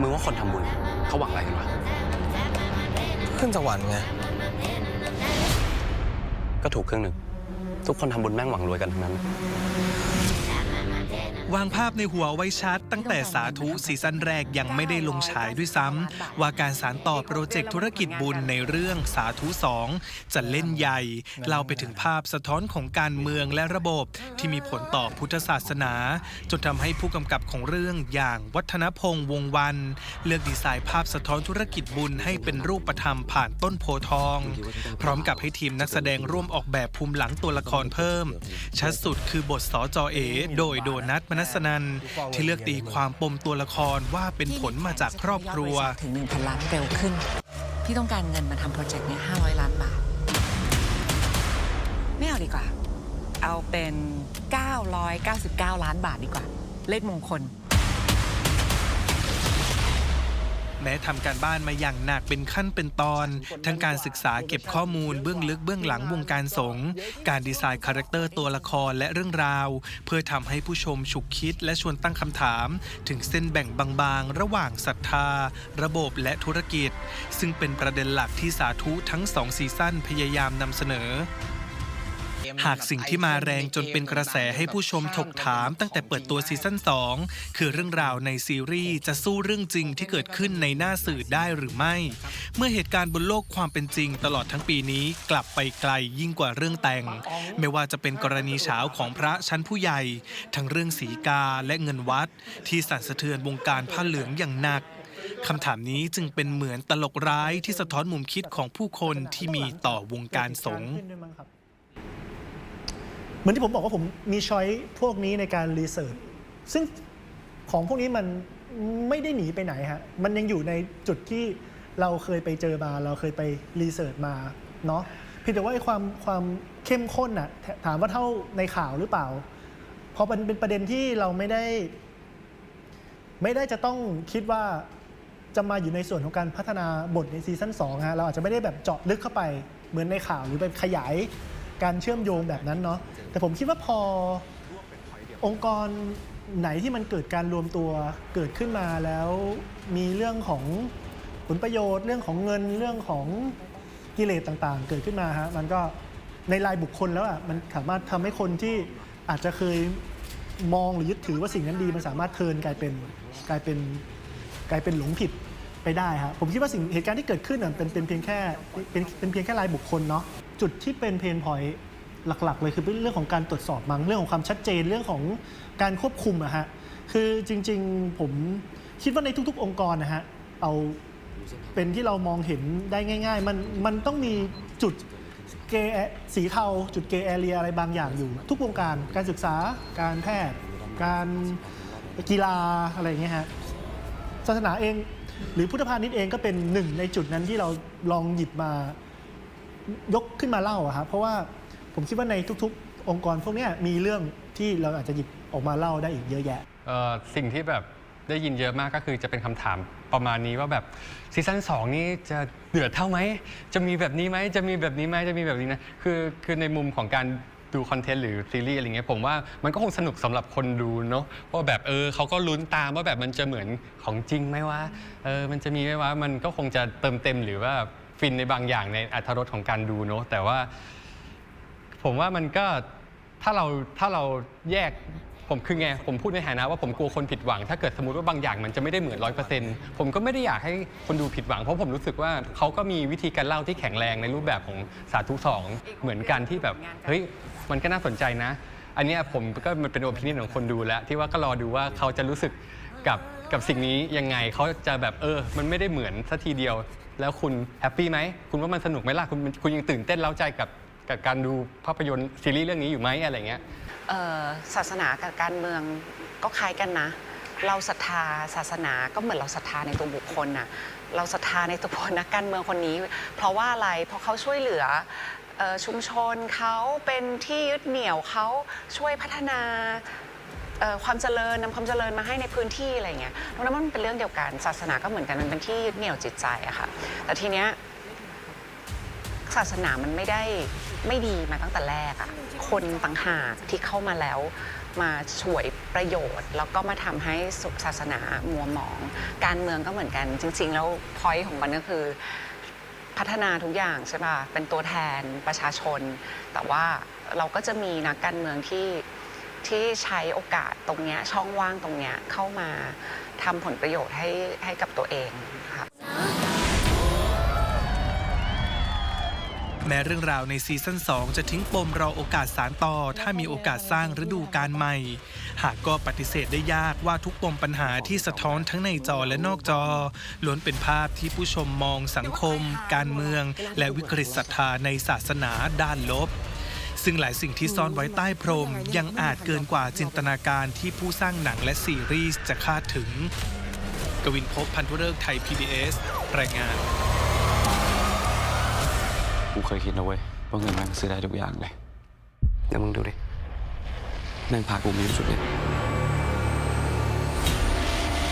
มึงว่าคนทำบุญเขาหวังอะไรกันวะ ขึ้นสวรรค์ไง ก็ถูกครึ่งหนึ่ง ทุกคนทำบุญแม่งหวังรวยกันทั้งนั้น วางภาพในหัวไว้ชัด ตั้งแต่สาธุซีซั่นแรกยังไม่ได้ลงฉายด้วยซ้ำว่าการสารต่อโปรเจกต์ธุรกิจบุญในเรื่องสาธุสองจะเล่นใหญ่เล่าไปถึงภาพสะท้อนของการเมืองและระบบที่มีผลต่อพุทธศาสนา จนทำให้ผู้กำกับของเรื่องอย่างวัฒนพงษ์วงวัน เลือกดีไซน์ภาพสะท้อนธุรกิจบุญให้เป็นรูปธรรมผ่านต้นโพธิ์ทอง พร้อมกับให้ทีมนักแสดงร่วมออกแบบภูมิหลังตัวละครเพิ่ม ชัดสุดคือบทสจอเอ โดยโดนัทมนสนันที่เลือกตีความปมตัวละครว่าเป็นผลมาจากครอบครัวถึง1,000ล้านเร็วขึ้น พี่ต้องการเงินมาทำโปรเจกต์เนี้500 ล้านบาท ไม่เอาดีกว่า เอาเป็น 999 ล้านบาทดีกว่า เลขมงคล แม้ทำการบ้านมาอย่างหนักเป็นขั้นเป็นตอน ทั้งการศึกษาเก็บข้อมูลเบื้องลึกเบื้องหลังวงการสงฆ์การดีไซน์คาแรคเตอร์ตัวละครและเรื่องราว เพื่อทำให้ผู้ชมฉุกคิดและชวนตั้งคำถาม ถึงเส้นแบ่งบางๆ ระหว่างศรัทธา ระบบและธุรกิจ ซึ่งเป็นประเด็นหลักที่สาธุทั้งสองซีซั่นพยายามนำเสนอ หากสิ่งที่มาแรงจนเป็นกระแสให้ผู้ชมถกถามตั้งแต่เปิดตัวซีซั่น2 คือเรื่องราวในซีรีส์จะสู้เรื่องจริงที่เกิดขึ้นในหน้าสื่อได้หรือไม่ เมื่อเหตุการณ์บนโลกความเป็นจริง ตลอดทั้งปีนี้กลับไปไกลยิ่งกว่าเรื่องแต่ง ไม่ว่าจะเป็นกรณีเช้าของพระชั้นผู้ใหญ่ ทั้งเรื่องสีกาและเงินวัด ที่สั่นสะเทือนวงการผ้าเหลืองอย่างหนักคำถามนี้จึงเป็นเหมือนตลกร้ายที่สะท้อนมุมคิดของผู้คนที่มีต่อวงการสงฆ์ เหมือนที่ผมบอกว่าผมมีช้อยพวกนี้ในการรีเสิร์ชซึ่งของพวกนี้มันไม่ได้หนีไปไหนฮะ มันยังอยู่ในจุดที่เราเคยไปเจอมา เราเคยไปรีเสิร์ชมาเนาะเพียงแต่ว่าไอ้ความความเข้มข้นน่ะถถามว่าเท่าในข่าวหรือเปล่า เพราะมันเป็นประเด็นที่เราไม่ได้ ไม่ได้จะต้องคิดว่าจะมาอยู่ในส่วนของการพัฒนาบทในซีซั่น2ฮะ เราอาจจะไม่ได้แบบเจาะลึกเข้าไปเหมือนในข่าวหรือไปขยาย การเชื่อมโยงแบบนั้นเนาะแต่ผมคิดว่าพอองค์กรไหนที่มันเกิดการรวมตัวเกิดขึ้นมาแล้วมีเรื่องของผลประโยชน์ เรื่องของเงินเรื่องของกิเลสต่างๆ เกิดขึ้นมาฮะมันก็ในรายบุคคลแล้วอะมันสามารถทำให้คนที่อาจจะเคยมองหรือยึดถือว่าสิ่งนั้นดีมันสามารถเทินกลายเป็นกลายเป็นกลายเป็นหลงผิด ไปได้ครับผมคิดว่าสิ่งเหตุการณ์ที่เกิดขึ้นเป็นเป็นเพียงแค่เป็นเป็นเพียงแค่รายบุคคลเนาะจุดที่เป็นเพนพอยต์หลักๆ เลยคือเรื่องของการตรวจสอบมั้งเรื่องของความชัดเจนเรื่องของการควบคุมอะฮะคือจริงๆผมคิดว่าในทุก ๆ องค์กรนะฮะเอาเป็นที่เรามองเห็นได้ง่าย ๆ มันมันต้องมีจุดเกสีเทาจุดเกแอเรียอะไรบางอย่างอยู่ ทุกวงการการศึกษาการแพทย์ การกีฬาอะไรอย่างเงี้ยฮะศาสนาเอง หรือพุทธพาณิชย์เองก็เป็นหนึ่งในจุดนั้นที่เราลองหยิบมายกขึ้นมาเล่าอะครับเพราะว่าผมคิดว่าในทุกๆ องค์กรพวกนี้มีเรื่องที่เราอาจจะหยิบออกมาเล่าได้อีกเยอะแยะสิ่งที่แบบได้ยินเยอะมากก็คือจะเป็นคำถามประมาณนี้ว่าแบบซีซั่น2 นี่จะเดือดเท่าไหม จะมีแบบนี้ไหม จะมีแบบนี้ไหมจะมีแบบนี้นะ คือคือในมุมของการ ดูคอนเทนต์หรือซีรีส์อะไรเงี้ยผมว่ามันก็คงสนุกสำหรับคนดูเนาะว่าแบบเออเขาก็ลุ้นตามว่าแบบมันจะเหมือนของจริงไหมวะเออมันจะมีไหมว่ามันก็คงจะเติมเต็มหรือว่าฟินในบางอย่างในอรรถรสของการดูเนาะแต่ว่า ผมว่ามันก็ถ้าเราถ้าเราแยก ผมคือไงผมพูดในฐานะว่าผมกลัวคนผิดหวัง ถ้าเกิดสมมติว่าบางอย่างมันจะไม่ได้เหมือนร้อยเปอร์เซ็นต์ผมก็ไม่ได้อยากให้คนดูผิดหวัง เพราะผมรู้สึกว่าเขาก็มีวิธีการเล่าที่แข็งแรงในรูปแบบของสาธุสองเหมือนกันที่แบบเฮ้ยมันก็น่าสนใจนะ อันนี้ผมก็มันเป็นโอปินิของคนดูแล้ว ที่ว่าก็รอดูว่าเขาจะรู้สึกกับกับสิ่งนี้ยังไงเขาจะแบบเออ มันไม่ได้เหมือนสัทีเดียว แล้วคุณแฮปปี้ไหมคุณว่ามันสนุกไหมล่ะคุณคุณยังตื่นเต้นเล้าใจกับ กับการดูภาพยนตร์ซีรีส์เรื่องนี้อยู่ไหมอะไรเงี้ย เอ่อศาสนากับการเมืองก็คล้ายกันนะ เราศรัทธาศาสนาก็เหมือนเราศรัทธาในตัวบุคคลน่ะเราศรัทธาในตัวคคลนักการเมืองคนนี้ เพราะว่าอะไรเพราะเขาช่วยเหลือเอ่อชุมชนเขาเป็นที่ยึดเหนี่ยวเขาช่วยพัฒนาเอ่อความเจริญนำความเจริญมาให้ในพื้นที่อะไรเงี้ยตรงนั้นมันเป็นเรื่องเดียวกันศาสนาก็เหมือนกันมันเป็นที่ยึดเหนี่ยวจิตใจอะค่ะแต่ทีเนี้ย ศาสนามันไม่ได้ไม่ดีมาตั้งแต่แรกอะคนต่างหากที่เข้ามาแล้วมาช่วยประโยชน์ แล้วก็มาทำให้สุศาสนามัวหมอง การเมืองก็เหมือนกัน จริง ๆ แล้วพอยต์ของมันก็คือ พัฒนาทุกอย่างใช่ป่ะเป็นตัวแทนประชาชน แต่ว่าเราก็จะมีนักการเมืองที่ที่ใช้โอกาสตรงเนี้ยช่องว่างตรงเนี้ยเข้ามาทำผลประโยชน์ให้ให้กับตัวเองค่ะ แม้เรื่องราวในซีซั่น2 จะทิ้งปมรอโอกาสสารต่อ ถ้ามีโอกาสสร้างฤดูการใหม่ หากก็ปฏิเสธได้ยากว่าทุกปมปัญหาที่สะท้อนทั้งในจอและนอกจอ ล้วนเป็นภาพที่ผู้ชมมองสังคม การเมือง และวิกฤตศรัทธาในศาสนาด้านลบซึ่งหลายสิ่งที่ซ่อนไว้ใต้พรม ยังอาจเกินกว่าจินตนาการที่ผู้สร้างหนังและซีรีส์จะคาดถึง กวินพบพันธุเริกไทย PBS รายงาน กูเคยคิดนะเว้ยว่าเงินแม่งซื้อได้ทุกอย่างเลยเดี๋ยวมึงดูดิแม่งพากูมีสุดเลย